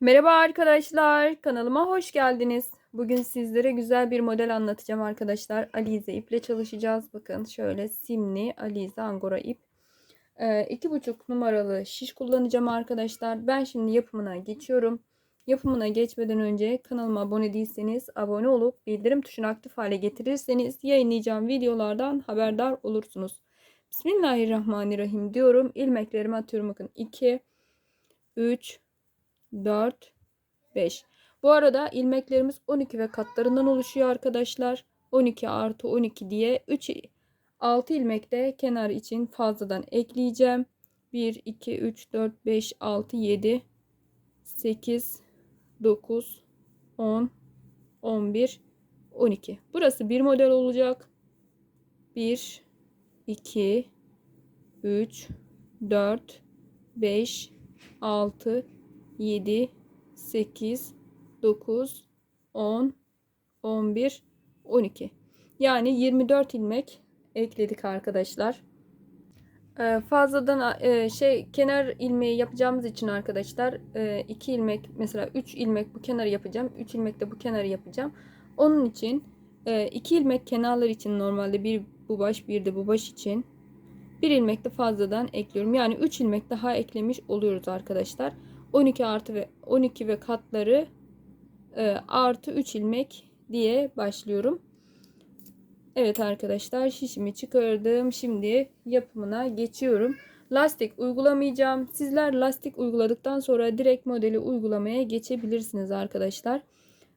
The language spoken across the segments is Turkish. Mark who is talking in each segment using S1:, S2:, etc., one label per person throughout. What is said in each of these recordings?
S1: Merhaba arkadaşlar, kanalıma hoş geldiniz. Bugün sizlere güzel bir model anlatacağım arkadaşlar. Alize iple çalışacağız. Bakın şöyle simli Alize Angora ip. Ee, iki buçuk numaralı şiş kullanacağım arkadaşlar. Ben şimdi yapımına geçiyorum. Yapımına geçmeden önce kanalıma abone değilseniz abone olup bildirim tuşunu aktif hale getirirseniz yayınlayacağım videolardan haberdar olursunuz. Bismillahirrahmanirrahim diyorum. İlmeklerimi atıyorum. Bakın 2, 3, 4, 5. Bu arada ilmeklerimiz 12 ve katlarından oluşuyor arkadaşlar. 12 artı 12 diye 3 6 ilmek de kenar için fazladan ekleyeceğim. 1, 2, 3, 4, 5, 6, 7, 8, 9, 10, 11, 12. Burası bir model olacak. 1, 2, 3, 4, 5, 6, 7, 8, 9, 10, 11, 12. Yani 24 ilmek ekledik arkadaşlar. Ee, fazladan e, şey kenar ilmeği yapacağımız için arkadaşlar 2 e, ilmek mesela 3 ilmek bu kenarı yapacağım. 3 ilmek de bu kenarı yapacağım. Onun için 2 e, ilmek kenarlar için normalde bir bu baş bir de bu baş için bir ilmek de fazladan ekliyorum. Yani 3 ilmek daha eklemiş oluyoruz arkadaşlar. 12 artı ve 12 ve katları e, artı 3 ilmek diye başlıyorum. Evet arkadaşlar şişimi çıkardım. Şimdi yapımına geçiyorum. Lastik uygulamayacağım. Sizler lastik uyguladıktan sonra direkt modeli uygulamaya geçebilirsiniz arkadaşlar.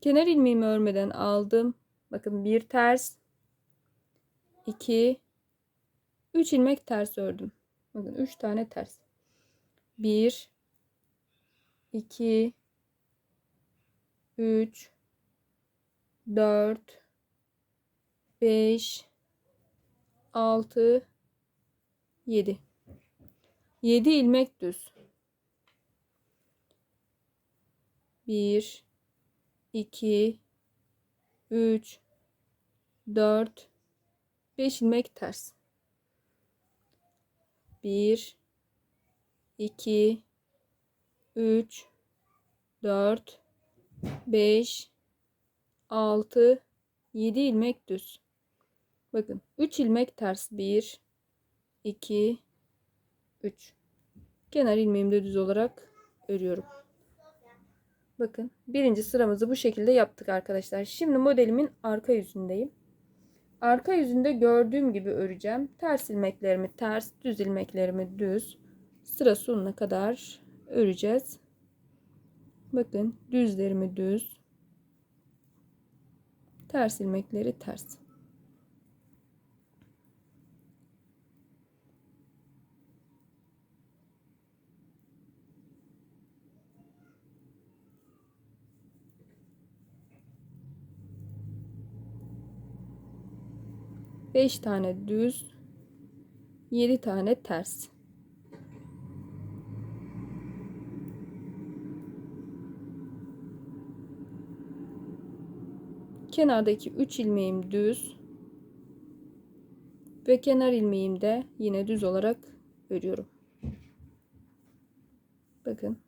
S1: Kenar ilmeğimi örmeden aldım. Bakın bir ters. 2 3 ilmek ters ördüm. Bakın 3 tane ters. 1 2 3 4 5 6 7 7 ilmek düz. 1 2 3 4 5 ilmek ters. 1 2 3 4 5 6 7 ilmek düz. Bakın 3 ilmek ters 1 2 3. Kenar ilmeğimi de düz olarak örüyorum. Bakın birinci sıramızı bu şekilde yaptık arkadaşlar. Şimdi modelimin arka yüzündeyim. Arka yüzünde gördüğüm gibi öreceğim. Ters ilmeklerimi ters, düz ilmeklerimi düz. Sıra sonuna kadar öreceğiz. Bakın düzlerimi düz. Ters ilmekleri ters. Beş tane düz, yedi tane ters. Kenardaki 3 ilmeğim düz ve kenar ilmeğim de yine düz olarak örüyorum. Bakın.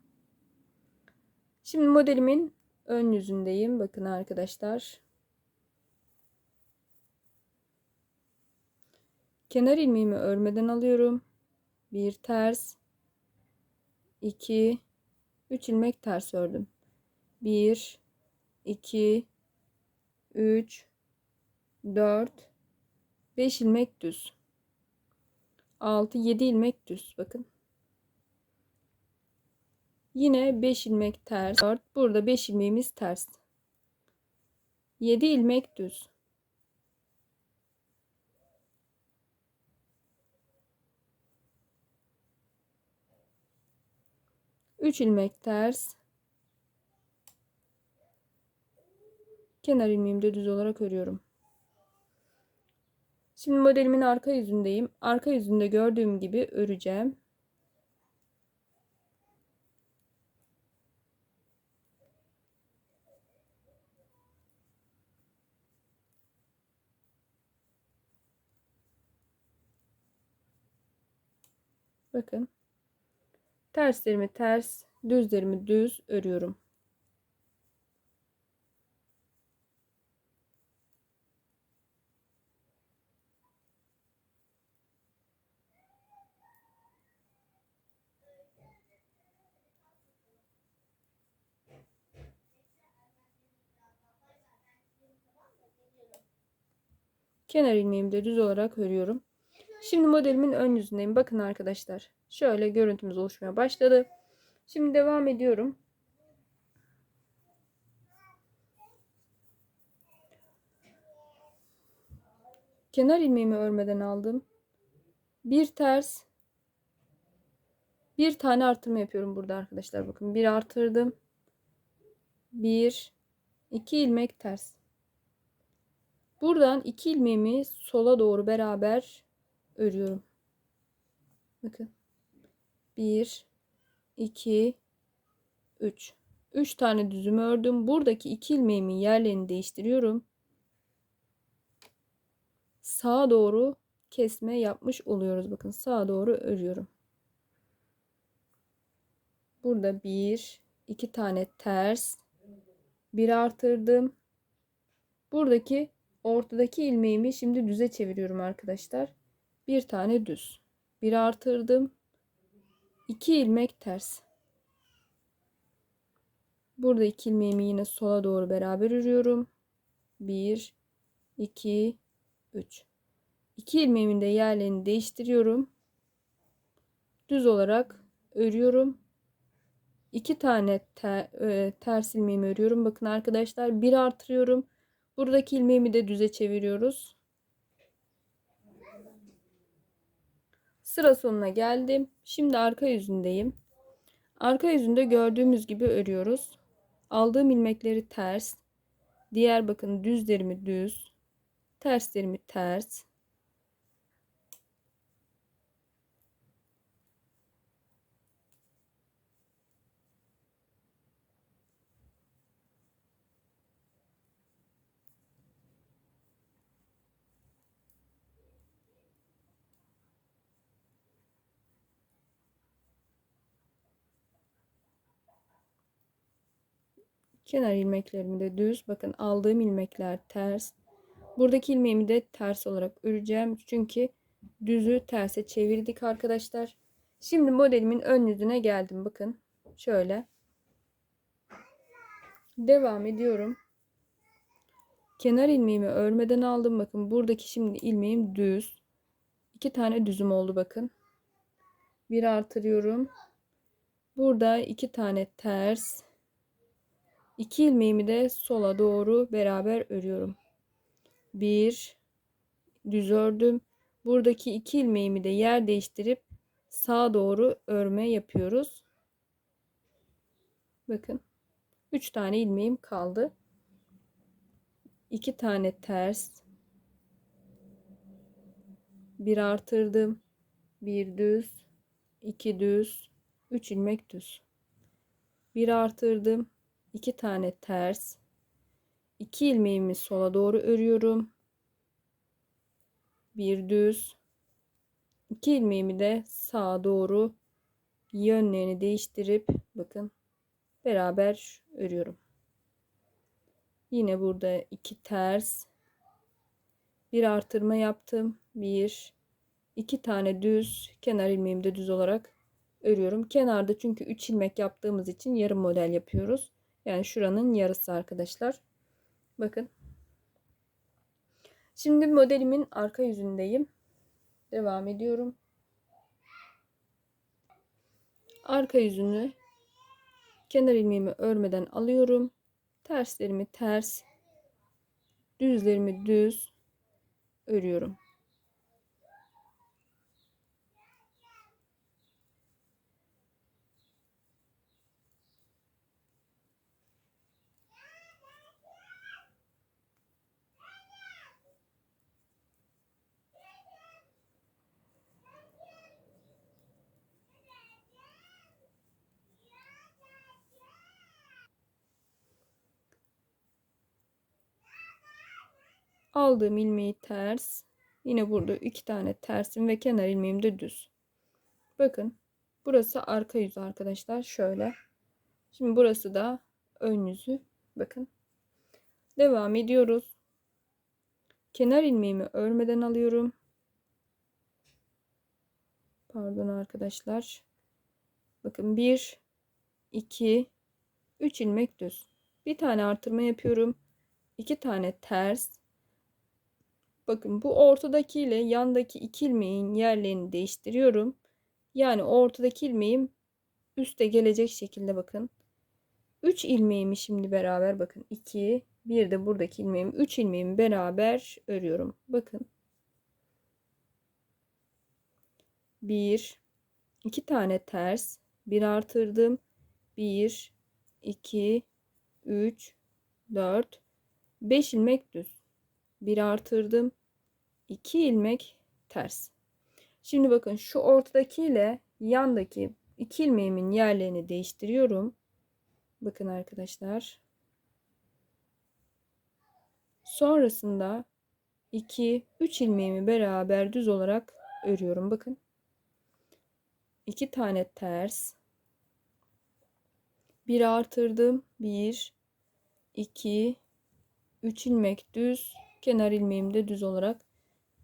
S1: Şimdi modelimin ön yüzündeyim. Bakın arkadaşlar. Kenar ilmeğimi örmeden alıyorum. Bir ters, 2 3 ilmek ters ördüm. 1 2 3 4 5 ilmek düz. 6 7 ilmek düz. Bakın. Yine 5 ilmek ters. 4 burada 5 ilmeğimiz ters. 7 ilmek düz. Üç ilmek ters kenar ilmeğimi de düz olarak örüyorum. Şimdi modelimin arka yüzündeyim. Arka yüzünde gördüğüm gibi öreceğim. Bakın. Terslerimi ters, düzlerimi düz örüyorum. Kenar ilmeğimi de düz olarak örüyorum. Şimdi modelimin ön yüzündeyim. Bakın arkadaşlar. Şöyle görüntümüz oluşmaya başladı. Şimdi devam ediyorum. Kenar ilmeğimi örmeden aldım. Bir ters. Bir tane artırma yapıyorum burada arkadaşlar. Bakın bir artırdım. Bir. iki ilmek ters. Buradan iki ilmeğimi sola doğru beraber örüyorum. Bakın. 1 2 3 3 tane düzümü ördüm. Buradaki iki ilmeğimin yerlerini değiştiriyorum. Sağa doğru kesme yapmış oluyoruz. Bakın sağa doğru örüyorum. Burada bir, iki tane ters, bir artırdım. Buradaki ortadaki ilmeğimi şimdi düze çeviriyorum arkadaşlar. Bir tane düz. Bir artırdım. 2 ilmek ters. Burada iki ilmeğimi yine sola doğru beraber örüyorum. 1 2 3. 2 ilmeğimin de yerlerini değiştiriyorum. Düz olarak örüyorum. 2 tane ter, e, ters ilmeğimi örüyorum. Bakın arkadaşlar bir artırıyorum. Buradaki ilmeğimi de düze çeviriyoruz. Sıra sonuna geldim. Şimdi arka yüzündeyim. Arka yüzünde gördüğümüz gibi örüyoruz. Aldığım ilmekleri ters. Diğer bakın düzlerimi düz. Terslerimi ters. Kenar ilmeklerimi de düz. Bakın aldığım ilmekler ters. Buradaki ilmeğimi de ters olarak öreceğim. Çünkü düzü terse çevirdik arkadaşlar. Şimdi modelimin ön yüzüne geldim. Bakın şöyle. Devam ediyorum. Kenar ilmeğimi örmeden aldım. Bakın buradaki şimdi ilmeğim düz. İki tane düzüm oldu bakın. Bir artırıyorum. Burada iki tane ters. 2 ilmeğimi de sola doğru beraber örüyorum. 1 düz ördüm. Buradaki 2 ilmeğimi de yer değiştirip sağa doğru örme yapıyoruz. Bakın. 3 tane ilmeğim kaldı. 2 tane ters. Bir artırdım. Bir düz. 2 düz. 3 ilmek düz. Bir artırdım. 2 tane ters. 2 ilmeğimi sola doğru örüyorum. Bir düz. 2 ilmeğimi de sağa doğru yönlerini değiştirip bakın beraber örüyorum. Yine burada 2 ters. Bir artırma yaptım. Bir. İki tane düz. Kenar ilmeğimi de düz olarak örüyorum. Kenarda çünkü 3 ilmek yaptığımız için yarım model yapıyoruz yani şuranın yarısı arkadaşlar. Bakın. Şimdi modelimin arka yüzündeyim. Devam ediyorum. Arka yüzünü kenar ilmeğimi örmeden alıyorum. Terslerimi ters, düzlerimi düz örüyorum. Aldığım ilmeği ters. Yine burada iki tane tersim ve kenar ilmeğim de düz. Bakın burası arka yüz arkadaşlar. Şöyle. Şimdi burası da ön yüzü. Bakın. Devam ediyoruz. Kenar ilmeğimi örmeden alıyorum. Pardon arkadaşlar. Bakın 1 2 3 ilmek düz. Bir tane artırma yapıyorum. 2 tane ters. Bakın bu ortadaki ile yandaki iki ilmeğin yerlerini değiştiriyorum. Yani ortadaki ilmeğim üste gelecek şekilde bakın. 3 ilmeğimi şimdi beraber bakın 2 bir de buradaki ilmeğimi 3 ilmeğimi beraber örüyorum. Bakın. 1 2 tane ters, bir artırdım. 1 2 3 4 5 ilmek düz. Bir artırdım. 2 ilmek ters. Şimdi bakın şu ortadaki ile yandaki iki ilmeğimin yerlerini değiştiriyorum. Bakın arkadaşlar. Sonrasında 2 3 ilmeğimi beraber düz olarak örüyorum. Bakın. 2 tane ters. Bir artırdım. 1 2 3 ilmek düz. Kenar ilmeğimi de düz olarak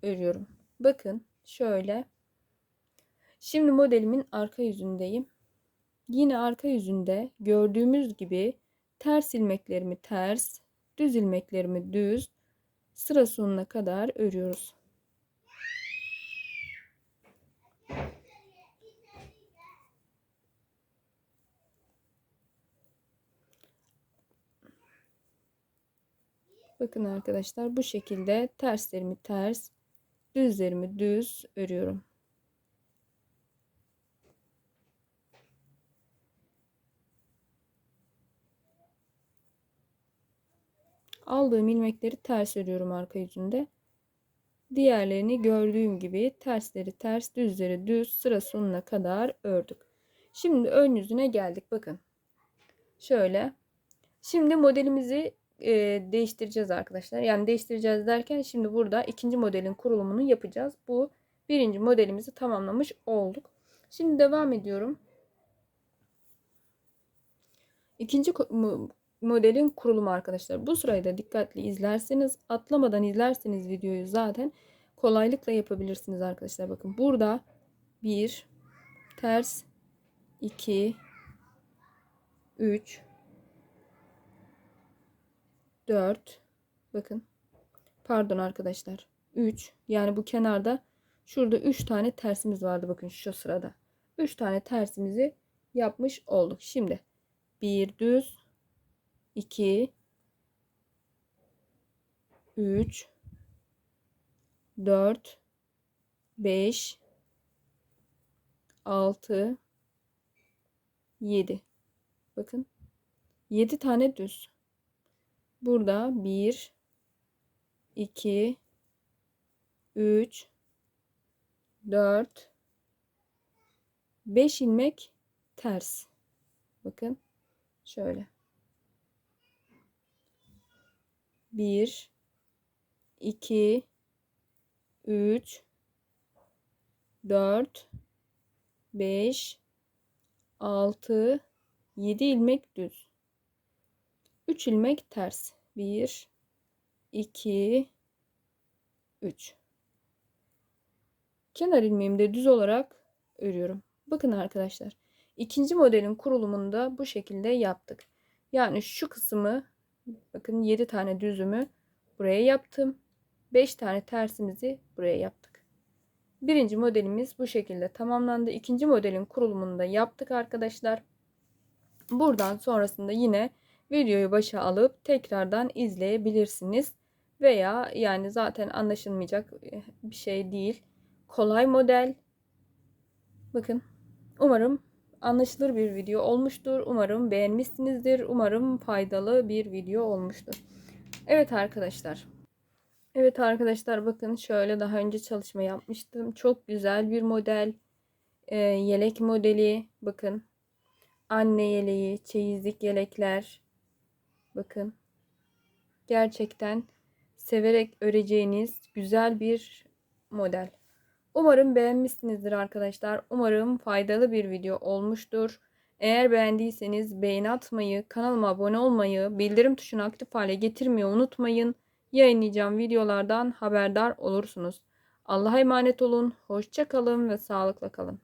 S1: örüyorum. Bakın şöyle. Şimdi modelimin arka yüzündeyim. Yine arka yüzünde gördüğümüz gibi ters ilmeklerimi ters, düz ilmeklerimi düz sıra sonuna kadar örüyoruz. Bakın arkadaşlar bu şekilde terslerimi ters, düzlerimi düz örüyorum. Aldığım ilmekleri ters örüyorum arka yüzünde. Diğerlerini gördüğüm gibi tersleri ters, düzleri düz sıra sonuna kadar ördük. Şimdi ön yüzüne geldik. Bakın. Şöyle. Şimdi modelimizi e, değiştireceğiz arkadaşlar. Yani değiştireceğiz derken şimdi burada ikinci modelin kurulumunu yapacağız. Bu birinci modelimizi tamamlamış olduk. Şimdi devam ediyorum. İkinci modelin kurulumu arkadaşlar. Bu sırayı da dikkatli izlerseniz atlamadan izlerseniz videoyu zaten kolaylıkla yapabilirsiniz arkadaşlar. Bakın burada bir ters 2 3 4 bakın. Pardon arkadaşlar. 3 yani bu kenarda şurada 3 tane tersimiz vardı. Bakın şu sırada. 3 tane tersimizi yapmış olduk. Şimdi bir düz. 2 3 4 5 6 7 bakın. 7 tane düz burada 1 2 3 4 5 ilmek ters. Bakın şöyle. 1 2 3 4 5 6 7 ilmek düz 3 ilmek ters. 1 2 3 kenar ilmeğimi de düz olarak örüyorum. Bakın arkadaşlar ikinci modelin kurulumunda bu şekilde yaptık. Yani şu kısmı bakın 7 tane düzümü buraya yaptım. 5 tane tersimizi buraya yaptık. Birinci modelimiz bu şekilde tamamlandı. İkinci modelin kurulumunu da yaptık arkadaşlar. Buradan sonrasında yine videoyu başa alıp tekrardan izleyebilirsiniz. Veya yani zaten anlaşılmayacak eh, bir şey değil. Kolay model. Bakın. Umarım anlaşılır bir video olmuştur. Umarım beğenmişsinizdir. Umarım faydalı bir video olmuştur. Evet arkadaşlar. Evet arkadaşlar bakın şöyle daha önce çalışma yapmıştım. Çok güzel bir model. Ee, yelek modeli. Bakın. Anne yeleği, çeyizlik yelekler. Bakın. Gerçekten severek öreceğiniz güzel bir model. Umarım beğenmişsinizdir arkadaşlar. Umarım faydalı bir video olmuştur. Eğer beğendiyseniz beğeni atmayı, kanalıma abone olmayı, bildirim tuşunu aktif hale getirmeyi unutmayın. Yayınlayacağım videolardan haberdar olursunuz. Allah'a emanet olun, hoşça kalın ve sağlıkla kalın.